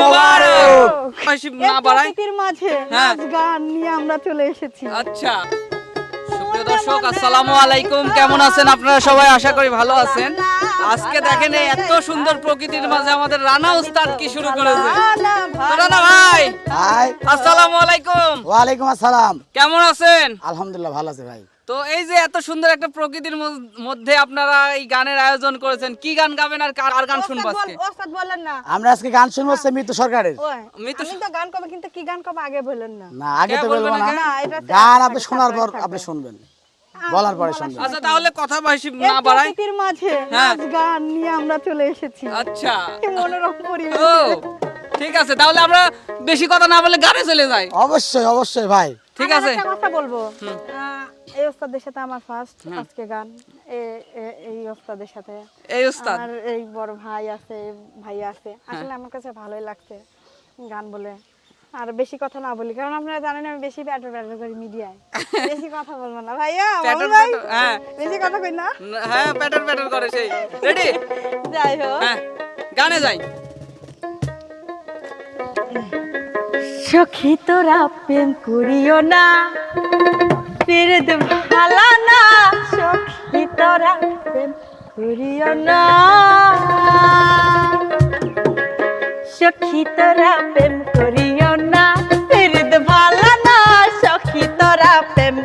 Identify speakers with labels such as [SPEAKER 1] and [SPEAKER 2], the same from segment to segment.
[SPEAKER 1] মোবারক।
[SPEAKER 2] না বাড়াই
[SPEAKER 3] মাঝে
[SPEAKER 2] হ্যাঁ।
[SPEAKER 3] নাচ গান নিয়ে আমরা চলে এসেছি।
[SPEAKER 2] আচ্ছা। সুপ্রিয় দর্শক আসসালামু আলাইকুম। কেমন আছেন আপনারা সবাই? আশা করি ভালো আছেন। আজকে দেখেন এত সুন্দর প্রকৃতির মাঝে আমাদের রানা উস্তাদ কি শুরু করেছে? রানা ভাই।
[SPEAKER 1] হাই
[SPEAKER 2] আসসালামু আলাইকুম।
[SPEAKER 1] ওয়ালাইকুম আসসালাম।
[SPEAKER 2] কেমন আছেন?
[SPEAKER 1] আলহামদুলিল্লাহ ভালো আছে ভাই।
[SPEAKER 2] তো এই যে এত সুন্দর একটা প্রকৃতির মধ্যে আপনারা এই গানের আয়োজন করেছেন কি গান গাবেন আর কার আর গান শুনব আজকে?
[SPEAKER 3] ওস্তাদ বলেন না।
[SPEAKER 1] আমরা আজকে গান শুনব হচ্ছে মৃত্যু সরকারের।
[SPEAKER 2] আমি তো
[SPEAKER 3] গান কবে কিন্তু কি গান কবে আগে বলেন না।
[SPEAKER 1] না আগে তো বলব না।
[SPEAKER 2] আগে?
[SPEAKER 3] না, এটা তো
[SPEAKER 1] গান আপনি শোনার পর আপনি শুনবেন। বলার পরে শুনবেন।
[SPEAKER 2] আচ্ছা তাহলে কথা বেশি না বাড়াই।
[SPEAKER 3] প্রকৃতির মাঝে
[SPEAKER 2] হ্যাঁ।
[SPEAKER 3] নাচ গান নিয়ে আমরা চলে এসেছি।
[SPEAKER 2] আচ্ছা।
[SPEAKER 3] কি মনোরম পরিবেশ।
[SPEAKER 2] ও ঠিক আছে তাহলে আমরা বেশি কথা না বলে গানে চলে যাই।
[SPEAKER 1] অবশ্যই অবশ্যই ভাই।
[SPEAKER 2] ঠিক আছে।
[SPEAKER 3] একটা কথা বলব। এই ওস্তাদের সাথে আমার ফার্স্ট আজকে গান। এই ওস্তাদের সাথে।
[SPEAKER 2] এই উস্তাদ
[SPEAKER 3] আর এই বড় ভাই আছে ভাই আছে। আসলে আমার কাছে ভালোই লাগছে গান বলে। আর বেশি কথা না বলি কারণ আপনারা জানেন আমি বেশি ব্যাটার ব্যাটার করি মিডিয়ায়। বেশি কথা বলব না। ভাইয়া ভাই।
[SPEAKER 2] হ্যাঁ।
[SPEAKER 3] বেশি কথা কই না?
[SPEAKER 2] হ্যাঁ করে সেই। রেডি
[SPEAKER 3] যাই হোক।
[SPEAKER 2] হ্যাঁ। গানে যাই।
[SPEAKER 3] সখী তোরা প্রেম করিও না। ফিরদ ভালা না, সখী তোরা প্রেম করিও না। সখী তোরা প্রেম করিও না ফিরদ ভালা না, সখী তোরা প্রেম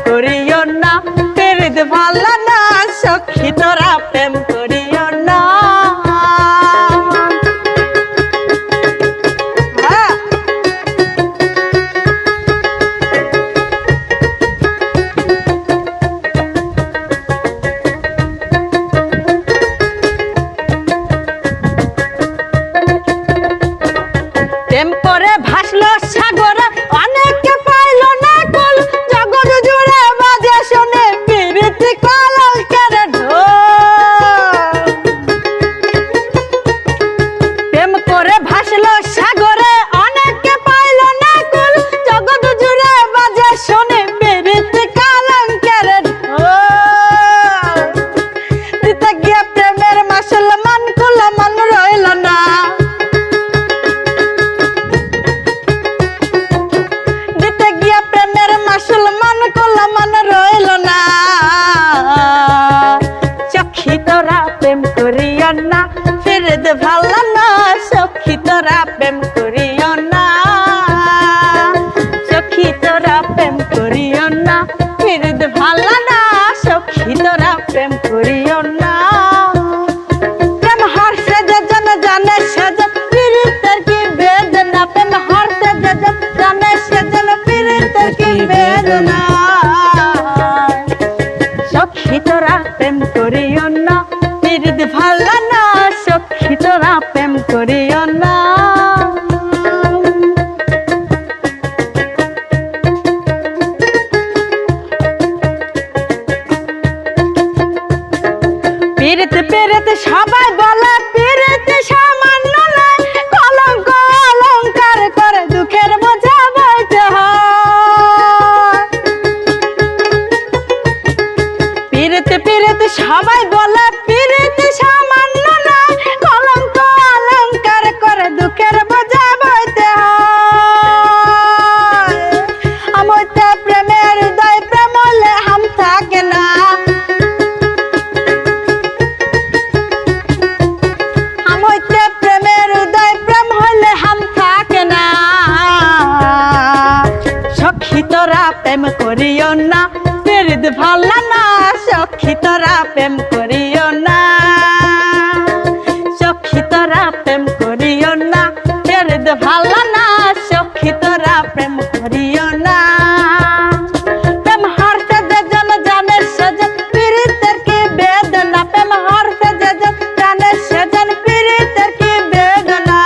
[SPEAKER 3] করিও না পীড়িত ভালো না সখী তোরা প্রেম প্রেম সখী তোরা প্রেম করিও না। সখী তোরা প্রেম করিও না। পীড়িত ভালো না, সখী তোরা প্রেম করিও না। প্রেম হরতে যেজন জানে সেজন পীড়িতের কি বেদনা। প্রেম হরতে যেজন জানে সেজন পীড়িতের কি বেদনা।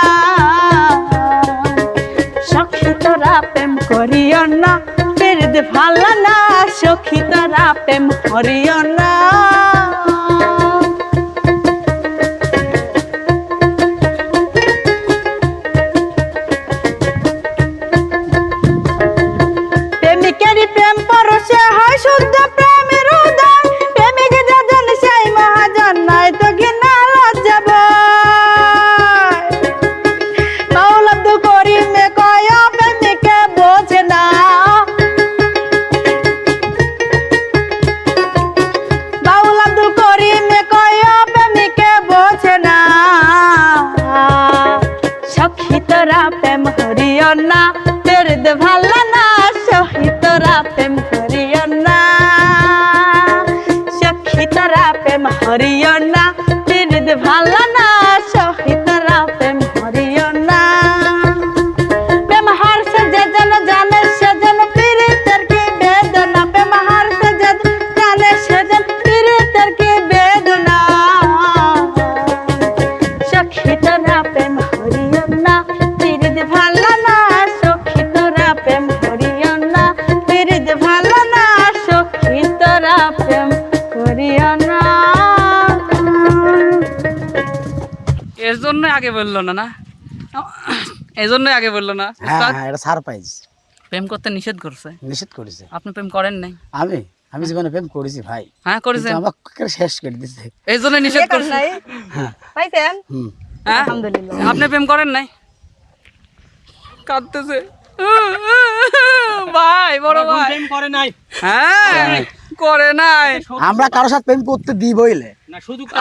[SPEAKER 3] সখী তোরা প্রেম করিও না। পীড়িত ভালো না সখী তারা প্রেম করিও তোরা প্রেম করিও সখী তারা প্রেম পেরিদ ভালো
[SPEAKER 2] আগে বলল না না? এই জন্যই আগে বলল না।
[SPEAKER 1] হ্যাঁ হ্যাঁ এটা সারপ্রাইজ
[SPEAKER 2] প্রেম করতে নিষেধ করছে।
[SPEAKER 1] নিষেধ করেছে।
[SPEAKER 2] আপনি প্রেম করেন নাই?
[SPEAKER 1] আমি? আমি জীবনে প্রেম করেছি ভাই।
[SPEAKER 2] হ্যাঁ করেছেন।
[SPEAKER 1] আমাকে শেষ করে দিছে।
[SPEAKER 2] এই জন্য নিষেধ করছে।
[SPEAKER 3] পাইছেন?
[SPEAKER 1] হুম।
[SPEAKER 2] হ্যাঁ?
[SPEAKER 3] আলহামদুলিল্লাহ।
[SPEAKER 2] আপনি প্রেম করেন নাই? কাঁদতেছে। ভাই বড় ভাই।
[SPEAKER 4] প্রেম করে নাই।
[SPEAKER 2] হ্যাঁ। করে নাই।
[SPEAKER 1] আমরা কারোর সাথে প্রেম করতে দিই বইলে।
[SPEAKER 4] না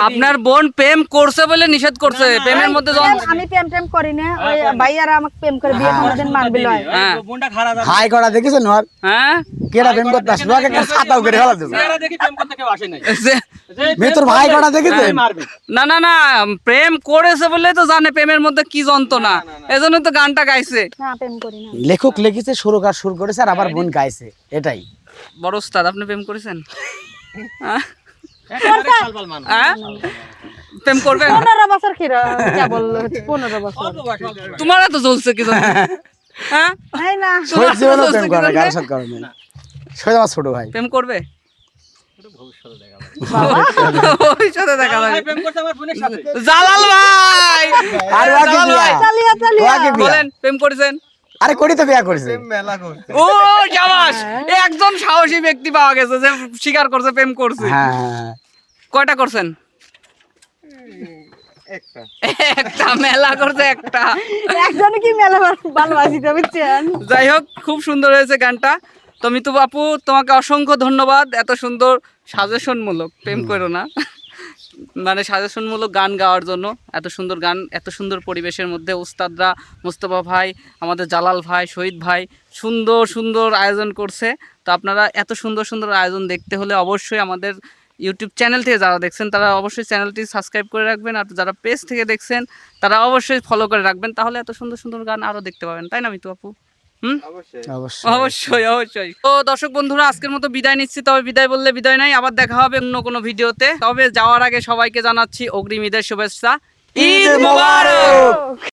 [SPEAKER 2] আপনার বোন প্রেম করছে বলে নিষেধ করছে। প্রেমের মধ্যে
[SPEAKER 3] আমি প্রেম প্রেম করি না। ওই ভাইয়ারা আমাকে প্রেম করে বিয়ে কোনোদিন মানবে লয়
[SPEAKER 2] হ্যাঁ।
[SPEAKER 4] বোনটা খারাপ
[SPEAKER 1] হাই করা দেখেছেন নর
[SPEAKER 2] হ্যাঁ?
[SPEAKER 1] কেডা প্রেম করতে আসলো? আগে একটা ছাতাও করে ফেলা দেবে
[SPEAKER 4] চেহারা দেখি প্রেম করতে কেউ আসে নাই।
[SPEAKER 2] যে
[SPEAKER 1] তোর ভাই কটা দেখেছেন
[SPEAKER 4] মারবে।
[SPEAKER 2] না না না প্রেম করেছে বলে তো জানে প্রেমের মধ্যে কি যন্ত্রণা। এজন্য তো গানটা গাইছে।
[SPEAKER 3] না প্রেম করি না।
[SPEAKER 1] লেখক লিখেছে সুরকার সুর করেছে আর আবার বোন গাইছে। এটাই।
[SPEAKER 2] বড় উস্তাদ আপনি প্রেম করেছেন? হ্যাঁ?
[SPEAKER 4] একেবারে সালবাল মানুষ।
[SPEAKER 2] হ্যাঁ? প্রেম করবেন?
[SPEAKER 3] পনেরো বছর কি কেবল পনেরো বছর।
[SPEAKER 2] তোমার তো চলছে কি হ্যাঁ?
[SPEAKER 3] না।
[SPEAKER 1] শহীদ জীবনেও
[SPEAKER 2] তোমার
[SPEAKER 1] প্রেম করে কারোর সাথে করে নাই। শহীদ ছোট ভাই।
[SPEAKER 2] প্রেম করবে? ভবিষ্যতে দেখা যাবে
[SPEAKER 4] প্রেম করছে আমার বোনের সাথে।
[SPEAKER 2] জালাল ভাই!
[SPEAKER 1] আর ওয়াকে
[SPEAKER 2] জালাল
[SPEAKER 1] বিয়া
[SPEAKER 2] ভাই!
[SPEAKER 3] চালিয়া চালিয়া।
[SPEAKER 1] ওয়াকে বিয়া
[SPEAKER 2] বলেন প্রেম করেছেন?
[SPEAKER 1] আরে করি তো বিয়া করেছে।
[SPEAKER 2] ও শাবাশ একজন সাহসী ব্যক্তি পাওয়া গেছে যে স্বীকার করছে প্রেম করছে।
[SPEAKER 1] হ্যাঁ হ্যাঁ
[SPEAKER 2] কয়টা করছেন? একটা। মেলা করছে একটা।
[SPEAKER 3] একজনে কি মেলা ভালোবাসিতে বুঝছেন?
[SPEAKER 2] যাই হোক খুব সুন্দর হয়েছে গানটা। তো মিতু বাপু তোমাকে অসংখ্য ধন্যবাদ এত সুন্দর সাজেশনমূলক প্রেম করো না। মানে সাজেশনমূলক গান গাওয়ার জন্য এত সুন্দর গান, এত সুন্দর পরিবেশের মধ্যে উস্তাদরা, মুস্তফা ভাই, আমাদের জালাল ভাই, শহীদ ভাই সুন্দর সুন্দর আয়োজন করছে। তো আপনারা এত সুন্দর সুন্দর আয়োজন দেখতে হলে অবশ্যই আমাদের ইউটিউব চ্যানেল থেকে যারা দেখছেন, তারা অবশ্যই চ্যানেলটি সাবস্ক্রাইব করে রাখবেন। আর যারা পেজ থেকে দেখছেন, তারা অবশ্যই ফলো করে রাখবেন। তাহলে এত সুন্দর সুন্দর গান আরও দেখতে পাবেন। তাই না, মিতু আপু? হুম?
[SPEAKER 1] অবশ্যই।
[SPEAKER 2] অবশ্যই। অবশ্যই তো দর্শক বন্ধুরা আজকের মতো বিদায় নিচ্ছি। তবে বিদায় বললে বিদায় নাই আবার দেখা হবে অন্য কোনো ভিডিওতে। তবে যাওয়ার আগে সবাইকে জানাচ্ছি অগ্রিম ঈদের শুভেচ্ছা। ঈদ মোবারক!